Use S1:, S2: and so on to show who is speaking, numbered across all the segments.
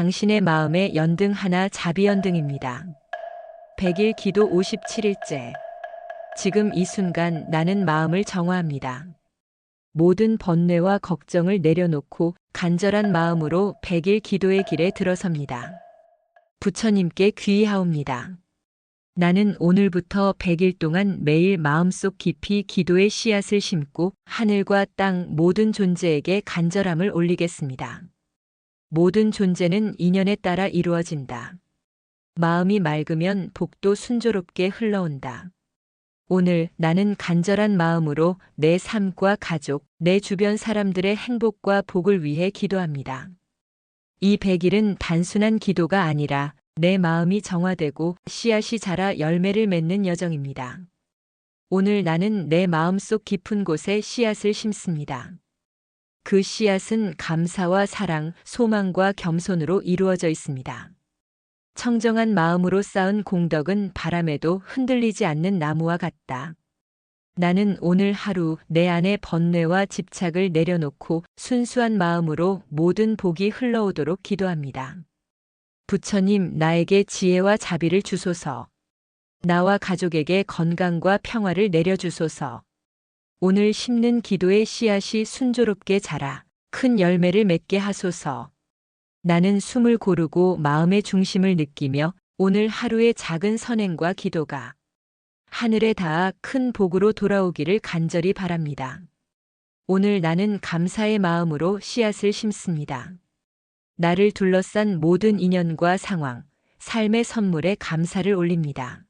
S1: 당신의 마음의 연등 하나 자비연등입니다. 100일 기도 57일째. 지금 이 순간 나는 마음을 정화합니다. 모든 번뇌와 걱정을 내려놓고 간절한 마음으로 100일 기도의 길에 들어섭니다. 부처님께 귀의하옵니다. 나는 오늘부터 100일 동안 매일 마음속 깊이 기도의 씨앗을 심고 하늘과 땅 모든 존재에게 간절함을 올리겠습니다. 모든 존재는 인연에 따라 이루어진다. 마음이 맑으면 복도 순조롭게 흘러온다. 오늘 나는 간절한 마음으로 내 삶과 가족, 내 주변 사람들의 행복과 복을 위해 기도합니다. 이 100일은 단순한 기도가 아니라 내 마음이 정화되고 씨앗이 자라 열매를 맺는 여정입니다. 오늘 나는 내 마음속 깊은 곳에 씨앗을 심습니다. 그 씨앗은 감사와 사랑, 소망과 겸손으로 이루어져 있습니다. 청정한 마음으로 쌓은 공덕은 바람에도 흔들리지 않는 나무와 같다. 나는 오늘 하루 내 안의 번뇌와 집착을 내려놓고 순수한 마음으로 모든 복이 흘러오도록 기도합니다. 부처님, 나에게 지혜와 자비를 주소서. 나와 가족에게 건강과 평화를 내려주소서. 오늘 심는 기도의 씨앗이 순조롭게 자라 큰 열매를 맺게 하소서. 나는 숨을 고르고 마음의 중심을 느끼며 오늘 하루의 작은 선행과 기도가 하늘에 닿아 큰 복으로 돌아오기를 간절히 바랍니다. 오늘 나는 감사의 마음으로 씨앗을 심습니다. 나를 둘러싼 모든 인연과 상황, 삶의 선물에 감사를 올립니다.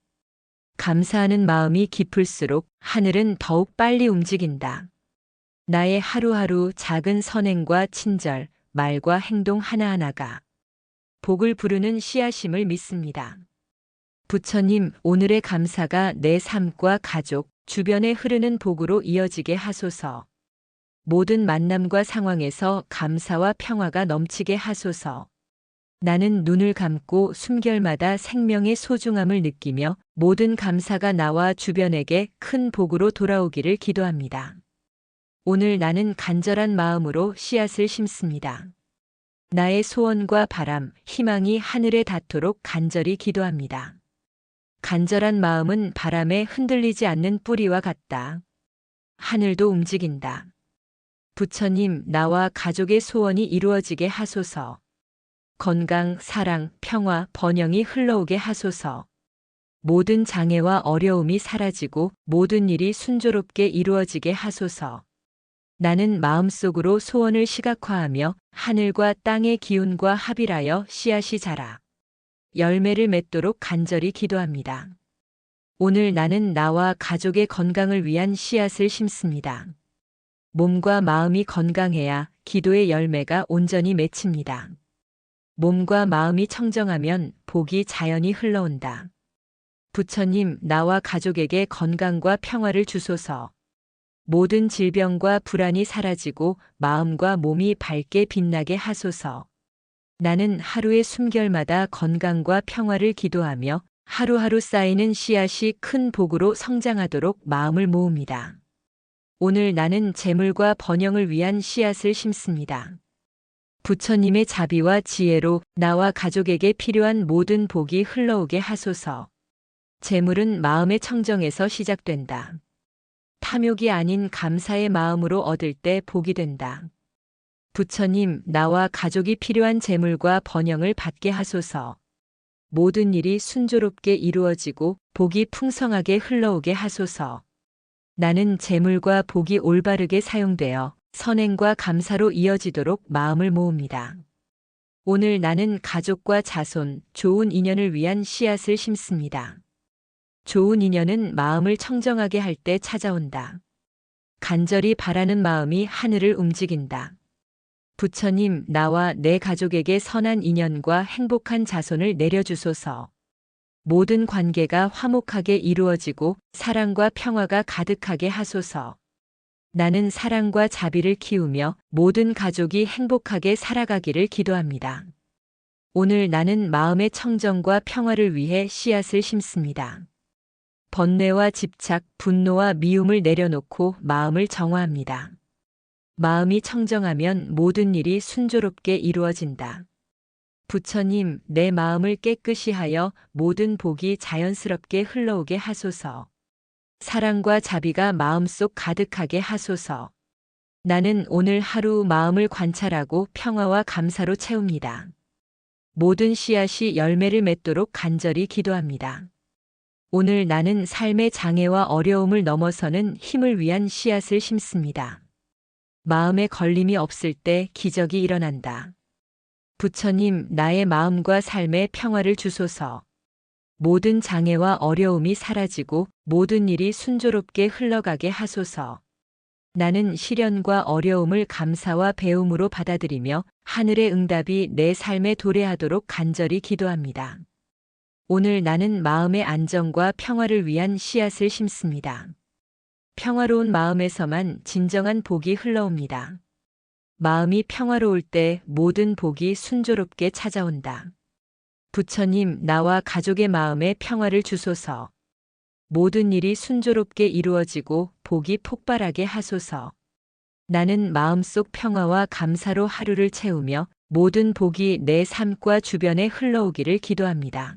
S1: 감사하는 마음이 깊을수록 하늘은 더욱 빨리 움직인다. 나의 하루하루 작은 선행과 친절, 말과 행동 하나하나가 복을 부르는 씨앗임을 믿습니다. 부처님, 오늘의 감사가 내 삶과 가족, 주변에 흐르는 복으로 이어지게 하소서. 모든 만남과 상황에서 감사와 평화가 넘치게 하소서. 나는 눈을 감고 숨결마다 생명의 소중함을 느끼며 모든 감사가 나와 주변에게 큰 복으로 돌아오기를 기도합니다. 오늘 나는 간절한 마음으로 씨앗을 심습니다. 나의 소원과 바람, 희망이 하늘에 닿도록 간절히 기도합니다. 간절한 마음은 바람에 흔들리지 않는 뿌리와 같다. 하늘도 움직인다. 부처님, 나와 가족의 소원이 이루어지게 하소서. 건강, 사랑, 평화, 번영이 흘러오게 하소서. 모든 장애와 어려움이 사라지고 모든 일이 순조롭게 이루어지게 하소서. 나는 마음속으로 소원을 시각화하며 하늘과 땅의 기운과 합일하여 씨앗이 자라 열매를 맺도록 간절히 기도합니다. 오늘 나는 나와 가족의 건강을 위한 씨앗을 심습니다. 몸과 마음이 건강해야 기도의 열매가 온전히 맺힙니다. 몸과 마음이 청정하면 복이 자연히 흘러온다. 부처님, 나와 가족에게 건강과 평화를 주소서. 모든 질병과 불안이 사라지고 마음과 몸이 밝게 빛나게 하소서. 나는 하루의 숨결마다 건강과 평화를 기도하며 하루하루 쌓이는 씨앗이 큰 복으로 성장하도록 마음을 모읍니다. 오늘 나는 재물과 번영을 위한 씨앗을 심습니다. 부처님의 자비와 지혜로 나와 가족에게 필요한 모든 복이 흘러오게 하소서. 재물은 마음의 청정에서 시작된다. 탐욕이 아닌 감사의 마음으로 얻을 때 복이 된다. 부처님, 나와 가족이 필요한 재물과 번영을 받게 하소서. 모든 일이 순조롭게 이루어지고 복이 풍성하게 흘러오게 하소서. 나는 재물과 복이 올바르게 사용되어 선행과 감사로 이어지도록 마음을 모읍니다. 오늘 나는 가족과 자손, 좋은 인연을 위한 씨앗을 심습니다. 좋은 인연은 마음을 청정하게 할 때 찾아온다. 간절히 바라는 마음이 하늘을 움직인다. 부처님, 나와 내 가족에게 선한 인연과 행복한 자손을 내려주소서. 모든 관계가 화목하게 이루어지고 사랑과 평화가 가득하게 하소서. 나는 사랑과 자비를 키우며 모든 가족이 행복하게 살아가기를 기도합니다. 오늘 나는 마음의 청정과 평화를 위해 씨앗을 심습니다. 번뇌와 집착, 분노와 미움을 내려놓고 마음을 정화합니다. 마음이 청정하면 모든 일이 순조롭게 이루어진다. 부처님, 내 마음을 깨끗이 하여 모든 복이 자연스럽게 흘러오게 하소서. 사랑과 자비가 마음속 가득하게 하소서. 나는 오늘 하루 마음을 관찰하고 평화와 감사로 채웁니다. 모든 씨앗이 열매를 맺도록 간절히 기도합니다. 오늘 나는 삶의 장애와 어려움을 넘어서는 힘을 위한 씨앗을 심습니다. 마음에 걸림이 없을 때 기적이 일어난다. 부처님, 나의 마음과 삶에 평화를 주소서. 모든 장애와 어려움이 사라지고 모든 일이 순조롭게 흘러가게 하소서. 나는 시련과 어려움을 감사와 배움으로 받아들이며 하늘의 응답이 내 삶에 도래하도록 간절히 기도합니다. 오늘 나는 마음의 안정과 평화를 위한 씨앗을 심습니다. 평화로운 마음에서만 진정한 복이 흘러옵니다. 마음이 평화로울 때 모든 복이 순조롭게 찾아온다. 부처님, 나와 가족의 마음에 평화를 주소서. 모든 일이 순조롭게 이루어지고 복이 폭발하게 하소서. 나는 마음속 평화와 감사로 하루를 채우며 모든 복이 내 삶과 주변에 흘러오기를 기도합니다.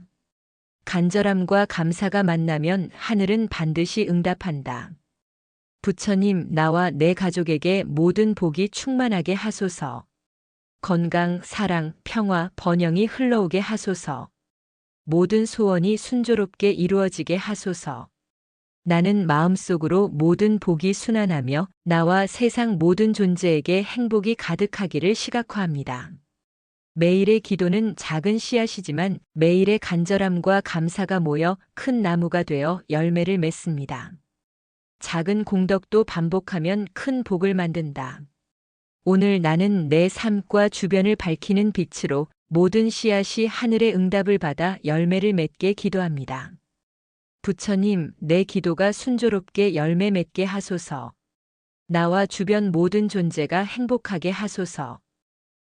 S1: 간절함과 감사가 만나면 하늘은 반드시 응답한다. 부처님, 나와 내 가족에게 모든 복이 충만하게 하소서. 건강, 사랑, 평화, 번영이 흘러오게 하소서. 모든 소원이 순조롭게 이루어지게 하소서. 나는 마음속으로 모든 복이 순환하며 나와 세상 모든 존재에게 행복이 가득하기를 시각화합니다. 매일의 기도는 작은 씨앗이지만 매일의 간절함과 감사가 모여 큰 나무가 되어 열매를 맺습니다. 작은 공덕도 반복하면 큰 복을 만든다. 오늘 나는 내 삶과 주변을 밝히는 빛으로 모든 씨앗이 하늘의 응답을 받아 열매를 맺게 기도합니다. 부처님, 내 기도가 순조롭게 열매 맺게 하소서. 나와 주변 모든 존재가 행복하게 하소서.